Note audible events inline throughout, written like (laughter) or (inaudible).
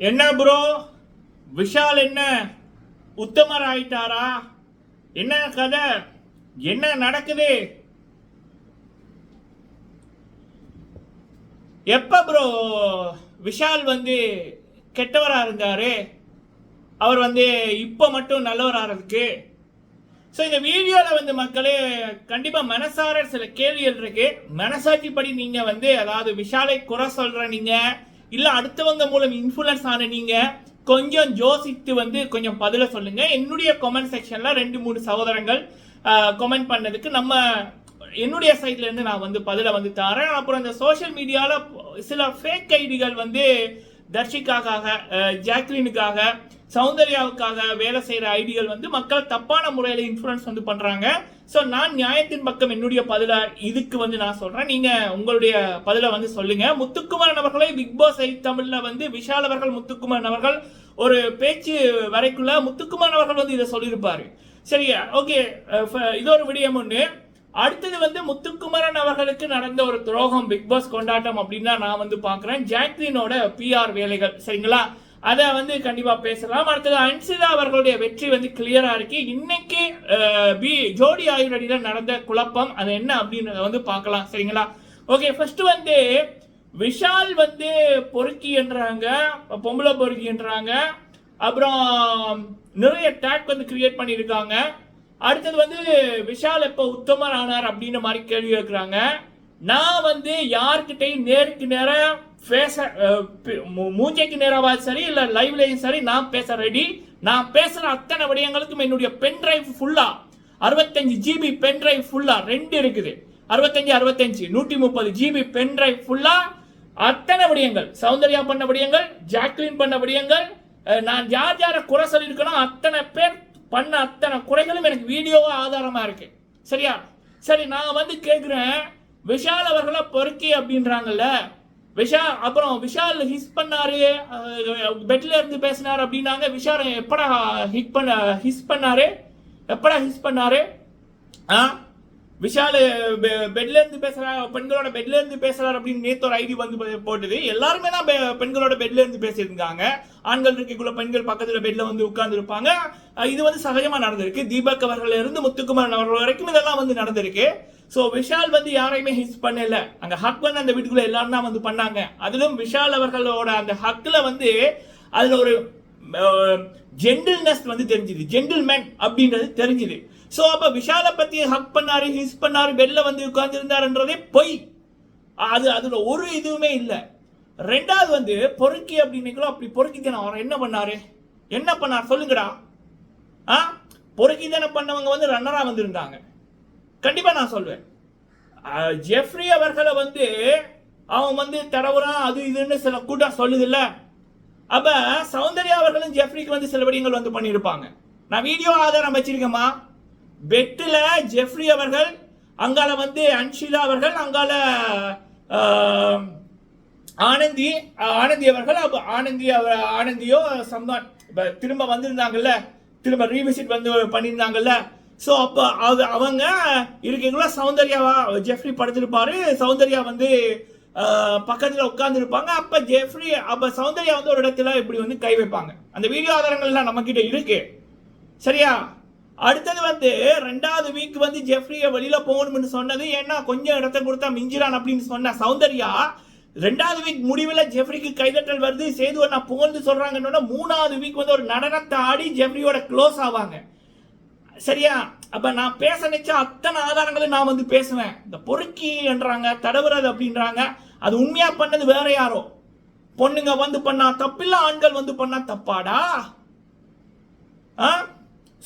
என்ன ப்ரோ விஷால் என்ன? உத்தமர் ஆயிட்டாரா என்ன கதை? என்ன நடக்குது? எப்ப ப்ரோ விஷால் வந்து கெட்டவராக இருந்தாரு? அவர் வந்து இப்போ மட்டும் நல்லவராக இருக்கு. ஸோ இந்த வீடியோவில் வந்து மக்களே கண்டிப்பாக மனசார சில கேள்விகள் இருக்கு. மனசாட்சிப்படி நீங்கள் வந்து அதாவது விஷாலை குறை சொல்கிற நீங்கள் இல்லை அடுத்தவங்க மூலம் இன்ஃப்ளூயன்ஸ் ஆன நீங்கள் கொஞ்சம் யோசித்து வந்து கொஞ்சம் பதில சொல்லுங்க. என்னுடைய கமெண்ட் செக்ஷனில் ரெண்டு மூணு சகோதரங்கள் கமெண்ட் பண்ணதுக்கு நம்ம என்னுடைய சைட்ல இருந்து நான் வந்து பதில வந்து தரேன். அப்புறம் இந்த சோஷியல் மீடியால சில ஃபேக் ஐடிகள் வந்து தர்ஷிக்காக ஜாக்லினுக்காக சௌந்தர்யாவுக்காக வேலை செய்கிற ஐடிகள் வந்து மக்கள் தப்பான முறையில் இன்ஃப்ளூயன்ஸ் வந்து பண்ணுறாங்க ஸோ நான் நியாயத்தின் பக்கம் என்னுடைய பதிலை இதுக்கு வந்து நான் சொல்கிறேன் நீங்கள் உங்களுடைய பதிலை வந்து சொல்லுங்கள் முத்துக்குமாரன் அவர்களை பிக் பாஸ் ஐ தமிழில் வந்து விஷால் அவர்கள் முத்துக்குமாரன் அவர்கள் ஒரு பேச்சு வரைக்குள்ள முத்துக்குமாரன் அவர்கள் வந்து இதை சொல்லியிருப்பார். சரியா? ஓகே இது ஒரு விடயம் ஒன்று அடுத்தது வந்து முத்துக்குமரன் அவர்களுக்கு நடந்த ஒரு துரோகம் பிக் பாஸ் கொண்டாட்டம் அப்படின்னு தான் நான் வந்து பார்க்குறேன். ஜாக்லினோட பிஆர் வேலைகள் சரிங்களா? அதை வந்து கண்டிப்பாக பேசலாம். அடுத்தது அன்சிதா அவர்களுடைய வெற்றி வந்து கிளியராக இருக்கு. இன்னைக்கு பி ஜோடி ஆயுரடியில் நடந்த குழப்பம் அது என்ன அப்படின்றத வந்து பார்க்கலாம் சரிங்களா? ஓகே ஃபர்ஸ்ட் வந்து விஷால் வந்து பொறுக்கி என்றாங்க பொம்பளை பொறுக்கி என்றாங்க. அப்புறம் நிறைய டேக் வந்து கிரியேட் பண்ணியிருக்காங்க. அடுத்தது வந்து விஷால் எப்போ உத்தமர் ஆனார் அப்படின்ற மாதிரி கேள்வி கேட்குறாங்க. நான் வந்து யார்கிட்டையும் நேருக்கு நேரம் பேச மூஞ்சைக்கு மூ- நேராவது சரி இல்லை லைவ்லையும் சரி நான் பேச ரெடி நான் பேசுகிற அத்தனை விடயங்களுக்கும் என்னுடைய பென் டிரைவ் ஃபுல்லாக அறுபத்தஞ்சு ஜிபி பென் டிரைவ் ஃபுல்லாக ரெண்டு இருக்குது. அறுபத்தஞ்சு அறுபத்தஞ்சு. நூற்றி முப்பது ஜிபி பென் டிரைவ் ஃபுல்லாக அத்தனை விடயங்கள். சௌந்தர்யா பண்ண விடயங்கள் ஜாக்லின் பண்ண விடயங்கள் நான் யார் யாரை குறை சொல்லியிருக்கேனோ அத்தனை பேர் பண்ண அத்தனை குறைகளும் எனக்கு வீடியோவாக ஆதாரமாக இருக்கு. சரியா? சரி நான் வந்து கேட்குறேன் விஷால் அவர்களை பொறுக்கி அப்படின்றாங்கல்ல. விஷால் அப்புறம் விஷால் ஹிஸ் பண்ணாரு. பெட்ல இருந்து பேசினாரு அப்படின்னாங்க. விஷால் எப்படா ஹிட் பண்ண ஹிஸ் பண்ணாரு? எப்படா ஹிஸ் பண்ணாரு? ஆ? விஷால் பெ- பெட்ல இருந்து பேசுறா பெண்களோட பெட்ல இருந்து பேசுறாரு அப்படின்னு நேத்து ஒரு ஐடி வந்து போட்டது. எல்லாருமே தான் பெ- பெண்களோட பெட்ல இருந்து பேசியிருந்தாங்க. ஆண்கள் இருக்கக்குள்ள பெண்கள் பக்கத்துல பெட்ல வந்து உட்கார்ந்து இருப்பாங்க இது வந்து சகஜமா நடந்திருக்கு. தீபக் அவர்கள் இருந்து முத்துக்குமாரன் அவர்கள் வரைக்கும் இதெல்லாம் வந்து நடந்திருக்கு. ஸோ விஷால் வந்து யாரையுமே ஹிஸ் பண்ணல. அங்க ஹக் வந்து அந்த வீட்டுக்குள்ள எல்லாரும் தான் வந்து பண்ணாங்க. அதிலும் விஷால் அவர்களோட அந்த ஹக்ல வந்து அதுல ஒரு ஜென்டில்னஸ் வந்து தெரிஞ்சுது. ஜென்டில்மேன் அப்படின்றது தெரிஞ்சுது. ஸோ அப்போ விஷாலை பற்றி ஹக் பண்ணாரு ஹிஸ் பண்ணாரு வெளில வந்து உட்கார்ந்துருந்தாருன்றதே பொய். அது அதில் ஒரு இதுவுமே இல்லை. ரெண்டாவது வந்து பொறுக்கி அப்படின்னீங்களோ அப்படி பொறுக்கித்தனம் அவர் என்ன பண்ணாரு? என்ன பண்ணார்? சொல்லுங்கடா. ஆ? பொறுக்கித்தனம் பண்ணவங்க வந்து ரன்னராக வந்திருந்தாங்க. கண்டிப்பாக நான் சொல்வேன். ஜெஃப்ரி அவர்களை வந்து அவன் வந்து தடவுறான் அது இதுன்னு சில கூட்டம் சொல்லுதுல்ல. அப்ப சௌந்தர்யா அவர்களும் ஜெஃப்ரிக்கு வந்து சில விடயங்கள் வந்து பண்ணியிருப்பாங்க. நான் வீடியோ ஆதாரம் வச்சிருக்கேம்மா. பெட்டில் ஜெஃப்ரி அவர்கள் அங்கால வந்து அன்ஷிலா அவர்கள் அங்கால ஆனந்தி ஆனந்தி அவர்கள் அப்போ ஆனந்தி அவர் ஆனந்தியோ சம்தான் இப்போ திரும்ப வந்திருந்தாங்கல்ல திரும்ப ரீவிசிட் வந்து பண்ணியிருந்தாங்கல்ல ஸோ அப்போ அது அவங்க இருக்கீங்களா? சௌந்தர்யாவா? ஜெஃப்ரி படுத்திருப்பாரு. சௌந்தர்யா வந்து பக்கத்தில் உட்காந்துருப்பாங்க அப்போ ஜெஃப்ரி அப்போ சௌந்தர்யா வந்து ஒரு இடத்துல இப்படி வந்து கை வைப்பாங்க. அந்த வீடியோ ஆதாரங்கள்லாம் நம்மக்கிட்ட இருக்கு. சரியா? அடுத்தது வந்து ரெண்டாவது வீக் வந்து ஜெஃப்ரியை வெளியில் போகணும்னு சொன்னது ஏன்னா கொஞ்சம் இடத்த கொடுத்தா மிஞ்சிரான் அப்படின்னு சொன்ன சௌந்தர்யா ரெண்டாவது வீக் முடிவில் ஜெஃப்ரிக்கு கைதட்டல் வருது. சேதுவை நான் புகழ்ந்து சொல்கிறாங்கன்னு மூணாவது வீக் வந்து ஒரு நடனத்தை ஆடி ஜெஃப்ரியோட க்ளோஸ் ஆவாங்க. சரியா? அப்ப நான் பேச நினைச்ச அத்தனை ஆதாரங்களும் நான் வந்து பேசுவேன். இந்த பொறுக்கி என்றாங்க தடவுறது அப்படின்றாங்க. அது உண்மையா பண்ணது வேற யாரோ? பொண்ணுங்க வந்து பண்ணா தப்பில்ல ஆண்கள் வந்து பண்ணா தப்பாடா? ஆ?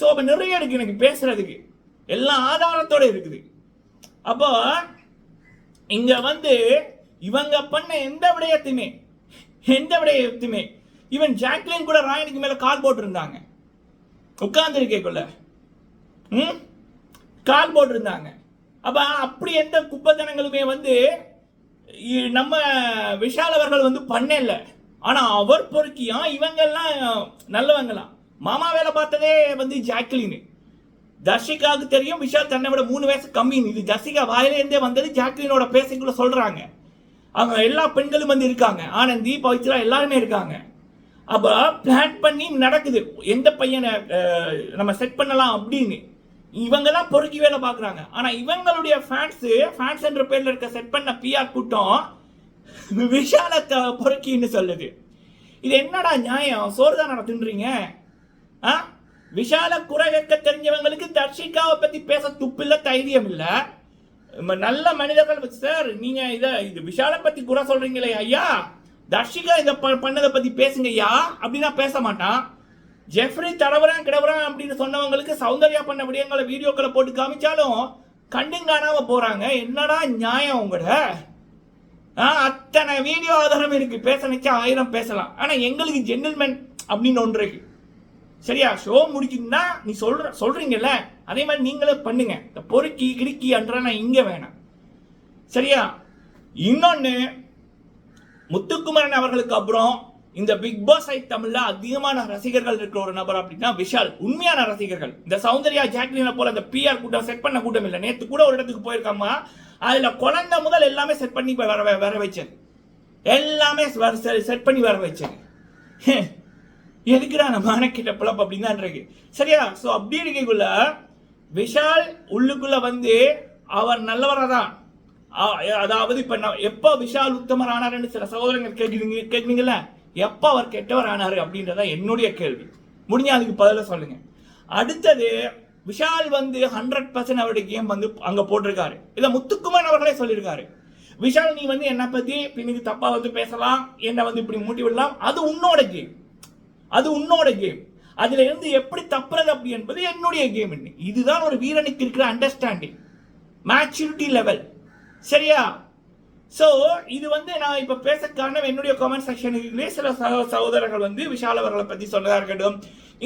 ஸோ அப்போ நிறைய இருக்கு எனக்கு பேசுறதுக்கு. எல்லா ஆதாரத்தோட இருக்குது. அப்போ இங்க வந்து இவங்க பண்ண எந்த விடயத்தையுமே எந்த விடயத்தையுமே ஈவன் ஜாக்லின் கூட ராயனுக்கு மேல கால் போட்டிருந்தாங்க. உட்கார்ந்து இருக்கேக்குள்ள கால் போட்டிருந்தாங்க. அப்ப அப்படி எந்த குப்பத்தனங்களுமே வந்து இ- நம்ம விஷால் அவர்கள் வந்து பண்ணல ஆனா அவர் பொறுக்கியா இவங்கெல்லாம் நல்லவங்களாம் மாமா வேலை பார்த்ததே வந்து ஜாக்லின் தர்ஷிகாவுக்கு தெரியும் விஷால் தன்னை விட மூணு வயசு கம்மின்னு. இது தர்ஷிகா வாயிலேருந்தே வந்தது ஜாக்லினோட பேசிக்குள்ள சொல்றாங்க. அவங்க எல்லா பெண்களும் வந்து இருக்காங்க. ஆனந்தி பவித்ரா எல்லாருமே இருக்காங்க. அப்போ பிளான் பண்ணி நடக்குது. எந்த பையனை நம்ம செட் பண்ணலாம் அப்படின்னு. இவங்கெல்லாம் பொறுக்கி வேலை பார்க்குறாங்க. ஆனால் இவங்களுடைய ஃபேன்ஸு ஃபேன்ஸ் என்ற பேரில் இருக்க செட் பண்ண பிஆர் கூட்டம் விஷால பொறுக்கின்னு சொல்லுது. இது என்னடா நியாயம்? சோறு தான் தின்றீங்க? ஆ? விஷால குறை வைக்க தெரிஞ்சவங்களுக்கு தர்ஷிகாவை பற்றி பேச துப்பில்ல தைரியம் இல்லை. நல்ல மனிதர்கள் சார் நீங்கள் இதை இது விஷாலை பற்றி குறை சொல்கிறீங்களே ஐயா. தர்ஷிகா இதை ப- பண்ணதை பற்றி பேசுங்க ஐயா அப்படின்னா பேச மாட்டான். ஜெஃப்ரி தடவுறான் கிடவுறான் அப்படின்னு சொன்னவங்களுக்கு சௌந்தர்யா பண்ண விடயங்களை வீடியோக்களை போட்டு காமிச்சாலும் கண்டும் காணாம போறாங்க. என்னடா நியாயம் உங்களோட ஆ, அத்தனை வீடியோ ஆதாரம் இருக்கு. பேச நினைச்சா ஆயிரம் பேசலாம். ஆனா எங்களுக்கு ஜென்டில்மேன் அப்படின்னு ஒன்று இருக்கு. சரியா? ஷோ முடிக்குதுன்னா நீ சொல்ற சொல்றீங்கல்ல? அதே மாதிரி நீங்களே பண்ணுங்க. இந்த பொறுக்கி கிடுக்கி அன்றா நான் இங்க வேணாம். சரியா? இன்னொன்னு முத்துக்குமரன் அவர்களுக்கு அப்புறம் இந்த பிக் பாஸ் ஐ தமிழ்ல அதிகமான ரசிகர்கள் இருக்கிற ஒரு நபர் அப்படின்னா விஷால் உண்மையான ரசிகர்கள். இந்த சௌந்தர்யா ஜாக்லின போல இந்த பிஆர் கூட்டம் செட் பண்ண கூட்டம் இல்லை. நேத்து கூட ஒரு இடத்துக்கு போயிருக்காமா அதுல குழந்தை முதல் எல்லாமே செட் பண்ணி வர வர வச்சது எல்லாமே செட் பண்ணி வர வச்சேன். (laughs) எதுக்குடா நம்ம அணைக்கிட்ட பிளப் அப்படின்னு தான் இருக்கு. சரியா? ஸோ அப்படி இருக்கக்குள்ள விஷால் உள்ளுக்குள்ள வந்து அவர் நல்லவராக தான். அதாவது இப்போ நான் எப்போ விஷால் உத்தமர் ஆனாருன்னு சில சகோதரங்கள் கேட்குறீங்க கேட்குறீங்களே எப்போ அவர் கெட்டவர் ஆனார் அப்படின்றத என்னுடைய கேள்வி. முடிஞ்சால் அதுக்கு பதில சொல்லுங்க. அடுத்தது விஷால் வந்து ஹண்ட்ரட் பர்சன்ட் அவருடைய கேம் வந்து அங்கே போட்டிருக்காரு. இதை முத்துக்குமார் அவர்களே சொல்லியிருக்காரு. விஷால் நீ வந்து என்னை பற்றி பின்னுக்கு தப்பாக வந்து பேசலாம் என்னை வந்து இப்படி மூட்டி விடலாம்? அது உன்னோட கேம். அது உன்னோட கேம். அதுல இருந்து எப்படி தப்புறது அப்படி என்பது என்னுடைய கேம் இதுதான் ஒரு வீரனுக்கு இருக்கிற அண்டர்ஸ்டாண்டிங் மேச்சூரிட்டி லெவல் சரியா? ஸோ இது வந்து நான் இப்போ பேச காரணம் என்னுடைய கமெண்ட் செக்ஷனுக்கு சில சக சகோதரர்கள் வந்து விஷால் அவர்களை பற்றி சொன்னதாக இருக்கட்டும்.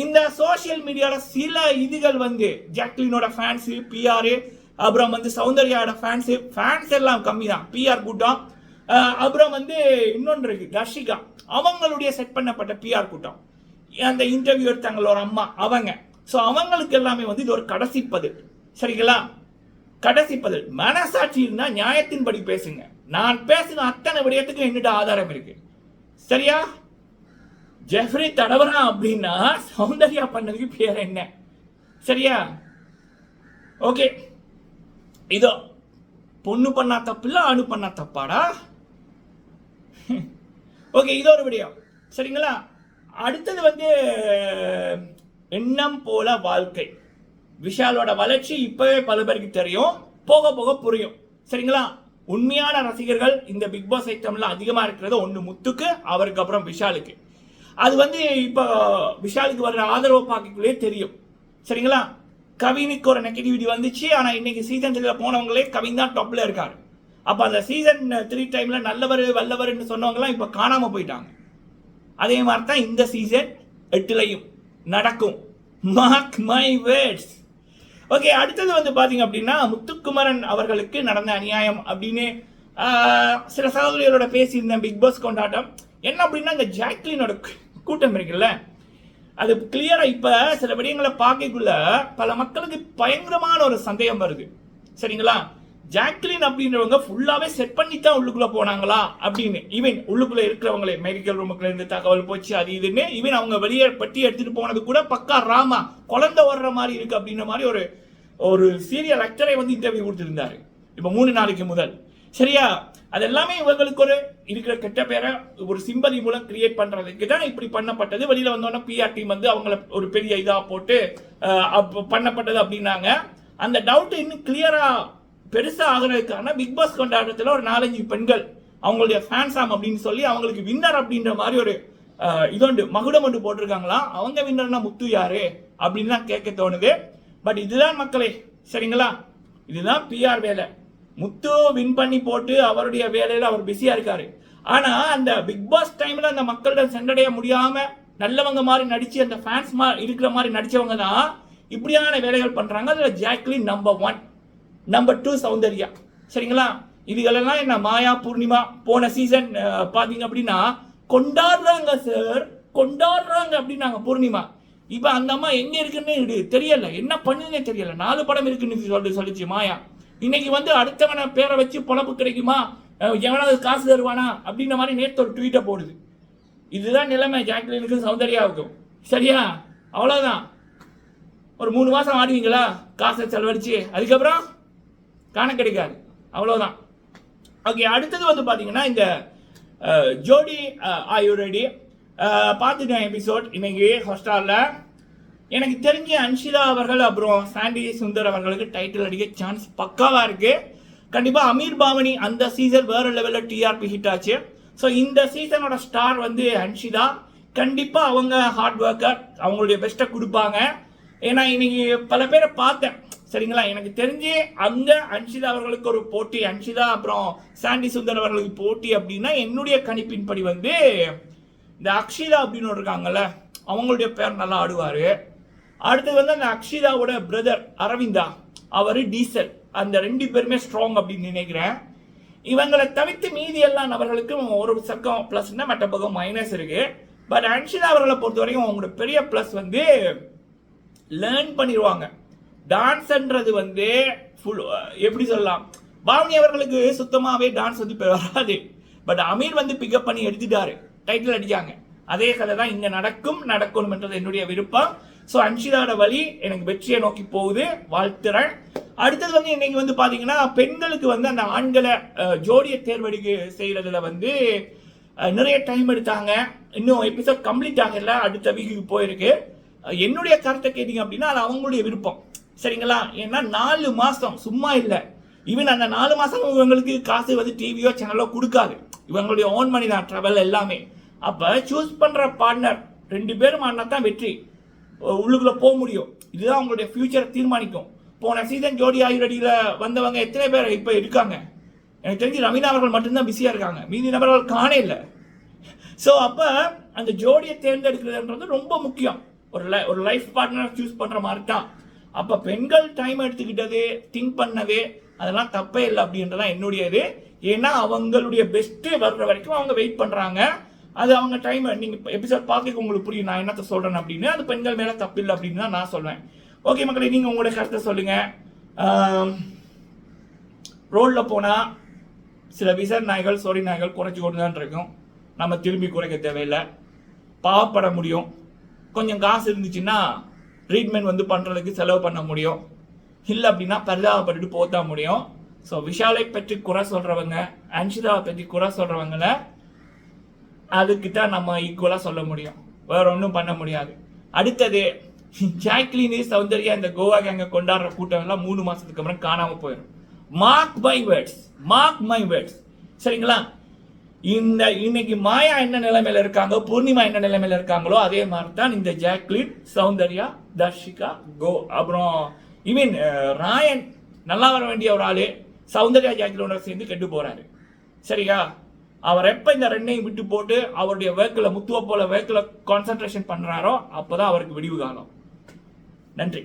இந்த சோஷியல் மீடியாவில் சில இதுகள் வந்து ஜாக்லினோட ஃபேன்ஸு பிஆரு அப்புறம் வந்து சௌந்தர்யாவோட ஃபேன்ஸு ஃபேன்ஸ் எல்லாம் கம்மி தான் பிஆர் கூட்டம். அப்புறம் வந்து இன்னொன்று இருக்கு தர்ஷிகா அவங்களுடைய செட் பண்ணப்பட்ட பிஆர் கூட்டம். அந்த இன்டர்வியூ எடுத்தாங்களோட அம்மா அவங்க. ஸோ அவங்களுக்கு எல்லாமே வந்து இது ஒரு கடைசி பதில். சரிங்களா? கடைசி பதில். மனசாட்சி இருந்தா நியாயத்தின்படி பேசுங்க. நான் பேசின அத்தனை விடயத்துக்கு என்னிட்ட ஆதாரம் இருக்கு. சரியா? ஜெஃப்ரி தடவரா அப்படின்னா சௌந்தர்யா பண்ணதுக்கு பேர் என்ன? சரியா? ஓகே. இதோ பொண்ணு பண்ணா தப்பு இல்லை ஆணு பண்ணா தப்பாடா? ஓகே இது ஒரு விடயம். சரிங்களா? அடுத்தது வந்து எண்ணம் போல வாழ்க்கை. விஷாலோட வளர்ச்சி இப்பவே பல பேருக்கு தெரியும். போக போக புரியும். சரிங்களா? உண்மையான ரசிகர்கள் இந்த பிக் பாஸ் ஐட்டம்ல அதிகமா இருக்கிறது ஒன்று முத்துக்கு அவருக்கு அப்புறம் விஷாலுக்கு. அது வந்து இப்போ விஷாலுக்கு வர்ற ஆதரவு பார்க்கக்குள்ளே தெரியும். சரிங்களா? கவினுக்கு ஒரு நெகட்டிவிட்டி வந்துச்சு ஆனால் இன்னைக்கு சீசன் த்ரீல போனவங்களே கவின் தான் டாப்ல இருக்காரு. அப்போ அந்த சீசன் த்ரீ டைம்ல நல்லவர் வல்லவர்னு சொன்னவங்கலாம் இப்போ காணாமல் போயிட்டாங்க. அதே மாதிரி தான் இந்த சீசன் எட்டுலையும் நடக்கும். மார்க் மை வேர்ட்ஸ் ஓகே அடுத்தது வந்து பாத்தீங்க அப்படின்னா முத்துக்குமரன் அவர்களுக்கு நடந்த அநியாயம் அப்படின்னு சில சகோதரிகளோட பேசியிருந்தேன் பிக் பாஸ் கொண்டாட்டம். என்ன அப்படின்னா இந்த ஜாக்லினோட கூட்டம் இருக்குல்ல? அது கிளியராக இப்போ சில விடயங்களை பார்க்கக்குள்ள பல மக்களுக்கு பயங்கரமான ஒரு சந்தேகம் வருது. சரிங்களா? ஜாக்லின் அப்படின்றவங்க ஃபுல்லாவே செட் பண்ணி தான் உள்ளுக்குள்ளே போனாங்களா? அப்படின்னு. ஈவன் உள்ளுக்குள்ளே இருக்கிறவங்களே மெடிக்கல் ரூமுக்குள்ள இருந்து தகவல் போச்சு அது இதுன்னு ஈவன் அவங்க வெளியே பட்டி எடுத்துகிட்டு போனது கூட பக்கா ராமா குழந்தை வர்ற மாதிரி இருக்குது அப்படின்ற மாதிரி ஒரு ஒரு சீரியல் ஆக்டரை வந்து இன்டர்வியூ கொடுத்துருந்தாரு. இப்போ மூணு நாளைக்கு முதல். சரியா? அது எல்லாமே இவங்களுக்கு ஒரு இருக்கிற கெட்ட பேரை ஒரு சிம்பதி மூலம் கிரியேட் பண்ணுறதுக்கு தான் இப்படி பண்ணப்பட்டது. வெளியில் வந்தோடனே பிஆர் டீம் வந்து அவங்கள ஒரு பெரிய இதாக போட்டு பண்ணப்பட்டது அப்படின்னாங்க. அந்த டவுட் இன்னும் கிளியராக பெருசாக ஆகுறதுக்கான பிக் பாஸ் கொண்டாட்டத்துல ஒரு நாலஞ்சு பெண்கள் அவங்களுடைய ஃபேன்ஸாம் அப்படின்னு சொல்லி அவங்களுக்கு வின்னர் அப்படின்ற மாதிரி ஒரு இதோண்டு மகுடம் ஒன்று போட்டிருக்காங்களாம் அவங்க வின்னர்னா முத்து யாரு? அப்படின்னு தான் கேட்க தோணுது. பட் இதுதான் மக்களே சரிங்களா? இதுதான் பிஆர் வேலை. முத்து வின் பண்ணி போட்டு அவருடைய வேலையில் அவர் பிஸியாக இருக்காரு. ஆனால் அந்த பிக் பாஸ் டைமில் அந்த மக்களிடம் சென்றடைய முடியாமல் நல்லவங்க மாதிரி நடித்து அந்த ஃபேன்ஸ் இருக்கிற மாதிரி நடித்தவங்க தான் இப்படியான வேலைகள் பண்ணுறாங்க அதில் Jacqueline number one number two Soundarya. சரிங்களா? இதுகளெல்லாம் என்ன? மாயா பூர்ணிமா போன சீசன் பார்த்தீங்க அப்படின்னா கொண்டாடுறாங்க சார் கொண்டாடுறாங்க அப்படின்னாங்க பூர்ணிமா. இப்போ அந்த அம்மா எங்கே இருக்குன்னு தெரியல. என்ன பண்ணுதுன்னே தெரியல. நாலு படம் இருக்குன்னு சொல்லி சொல்லிச்சு மாயா. இன்னைக்கு வந்து அடுத்தவனை பேரை வச்சு பொழப்பு கிடைக்குமா? எவனாவது காசு தருவானா? அப்படின்ற மாதிரி நேற்று ஒரு ட்வீட்டை போடுது. இதுதான் நிலைமை ஜாக்லினுக்கும் சௌந்தர்யாவுக்கும். சரியா? அவ்வளோதான் ஒரு மூணு மாதம் ஆடுவீங்களா? காசை செலவழிச்சு. அதுக்கப்புறம்? காண கிடைக்காது. அவ்வளோதான் ஓகே அடுத்தது வந்து பார்த்தீங்கன்னா இந்த ஜோடி ஆயுரடி பார்த்துட்டேன் எபிசோட் இன்னைக்கு ஹாஸ்டாலில் எனக்கு தெரிஞ்ச அன்ஷிதா அவர்கள் அப்புறம் சாண்டி சுந்தர் அவர்களுக்கு டைட்டில் அடிக்க சான்ஸ் பக்காவாக இருக்குது கண்டிப்பாக அமீர் பாவனி அந்த சீசன் வேறு லெவலில் டிஆர்பி ஹிட் ஆச்சு. ஸோ இந்த சீசனோட ஸ்டார் வந்து அன்ஷிதா. கண்டிப்பாக அவங்க ஹார்ட் ஒர்க்கர் அவங்களுடைய பெஸ்ட்டை கொடுப்பாங்க. ஏன்னா இன்னைக்கு பல பேரை பார்த்தேன். சரிங்களா? எனக்கு தெரிஞ்சு அந்த அன்ஷிதா அவர்களுக்கு ஒரு போட்டி அன்ஷிதா அப்புறம் சாண்டி சுந்தர் அவர்களுக்கு போட்டி அப்படின்னா என்னுடைய கணிப்பின்படி வந்து இந்த அக்ஷிதா அப்படின்னு இருக்காங்கல்ல அவங்களுடைய பேர் நல்லா ஆடுவார். அடுத்து வந்து அந்த அக்ஷிதாவோட பிரதர் அரவிந்தா அவர் டீசல். அந்த ரெண்டு பேருமே ஸ்ட்ராங் அப்படின்னு நினைக்கிறேன். இவங்களை தவிர்த்து மீதி எல்லா நபர்களுக்கும் ஒரு சக்கம் ப்ளஸ்னா மற்ற பக்கம் மைனஸ் இருக்கு. பட் அன்ஷிதா அவர்களை பொறுத்த வரைக்கும் அவங்களோட பெரிய ப்ளஸ் வந்து லேர்ன் பண்ணிடுவாங்க. டான்ஸ்ன்றது வந்து ஃபுல் எப்படி சொல்லலாம்? பாவனி அவர்களுக்கு சுத்தமாகவே டான்ஸ் வந்து வராது. பட் அமீர் வந்து பிக்கப் பண்ணி எடுத்துட்டாரு. டைட்டில் அடிச்சாங்க. அதே கதை தான் இங்கே நடக்கும் நடக்கணும்ன்றது என்னுடைய விருப்பம். ஸோ அன்ஷிதாட வழி எனக்கு வெற்றியை நோக்கி போகுது. வாழ்த்துறேன். அடுத்தது வந்து இன்னைக்கு வந்து பார்த்தீங்கன்னா பெண்களுக்கு வந்து அந்த ஆண்களை ஜோடியை தேர்வெடுக்க செய்கிறதுல வந்து நிறைய டைம் எடுத்தாங்க. இன்னும் எபிசோட் கம்ப்ளீட் ஆகல. அடுத்த வீக்குக்கு போயிருக்கு. என்னுடைய கருத்தை கேட்டிங்க அப்படின்னா அது அவங்களுடைய விருப்பம். சரிங்களா? ஏன்னா நாலு மாதம் சும்மா இல்லை. ஈவன் அந்த நாலு மாதம் இவங்களுக்கு காசு வந்து டிவியோ சேனலோ கொடுக்காது. இவங்களுடைய ஓன் மணி தான் ட்ராவல் எல்லாமே. அப்போ சூஸ் பண்ணுற பார்ட்னர் ரெண்டு பேரும் ஆனா தான் வெற்றி. உள்ளுக்குள்ளே போக முடியும். இதுதான் அவங்களுடைய ஃபியூச்சரை தீர்மானிக்கும். போன சீசன் ஜோடி ஆயுரடியில் வந்தவங்க எத்தனை பேர் இப்போ இருக்காங்க? எனக்கு தெரிஞ்சு ரவீனா அவர்கள் மட்டும்தான் பிஸியாக இருக்காங்க. மீதி நபர்கள் காணே இல்லை. ஸோ அப்போ அந்த ஜோடியை தேர்ந்தெடுக்கிறதுன்றது ரொம்ப முக்கியம். ஒரு லை ஒரு லைஃப் பார்ட்னர் சூஸ் பண்ணுற மாதிரி தான். அப்போ பெண்கள் டைம் எடுத்துக்கிட்டது திங்க் பண்ணவே அதெல்லாம் தப்பே இல்லை அப்படின்றதான் என்னுடைய இது ஏன்னா அவங்களுடைய பெஸ்ட்டு வர்ற வரைக்கும் அவங்க வெயிட் பண்ணுறாங்க அது அவங்க டைம் நீங்கள் எபிசோட் பார்க்க உங்களுக்கு புரியும். நான் என்னத்தை சொல்கிறேன் அப்படின்னு. அது பெண்கள் மேலே தப்பு இல்லை அப்படின்னு தான் நான் சொல்வேன். ஓகே மக்களே நீங்கள் உங்களுடைய கருத்தை சொல்லுங்கள் ரோட்டில் போனால் சில விசர் நாய்கள் சொறி நாய்கள் குறைச்சி கொண்டு தான் இருக்கும். நம்ம திரும்பி குறைக்க தேவையில்லை. பாவப்பட முடியும். கொஞ்சம் காசு இருந்துச்சுன்னா ட்ரீட்மெண்ட் வந்து பண்ணுறதுக்கு செலவு பண்ண முடியும். இல்லை அப்படின்னா பரிதாபப்பட்டுட்டு போத்தா முடியும். ஸோ விஷாலை பற்றி குறை சொல்கிறவங்க அன்ஷிதாவை பற்றி குறை சொல்கிறவங்கள அதுக்கு தான் நம்ம ஈக்குவலாக சொல்ல முடியும். வேற ஒன்றும் பண்ண முடியாது. அடுத்தது ஜாக்லினி சௌந்தர்யா இந்த கோவா கேங்க கொண்டாடுற கூட்டம் எல்லாம் மூணு மாசத்துக்கு அப்புறம் காணாம போயிடும் mark my words mark my words சரிங்களா? இந்த இன்னைக்கு மாயா என்ன நிலைமையில இருக்காங்க பூர்ணிமா என்ன நிலைமையில இருக்காங்களோ அதே மாதிரி தான் இந்த ஜாக்லின் சௌந்தர்யா தர்ஷிகா கோ அப்புறம் இவன் uh, ராயன் நல்லா வர வேண்டிய ஒரு ஆளு சௌந்தர்யா ஜாக்கிரோட சேர்ந்து கெட்டு போகிறாரு சரியா? அவர் எப்போ இந்த ரெண்டையும் விட்டு போட்டு அவருடைய வேக்கில் முத்துவ போல கான்சென்ட்ரேஷன் பண்ணுறாரோ அப்போ தான் அவருக்கு விடிவு காலம். நன்றி.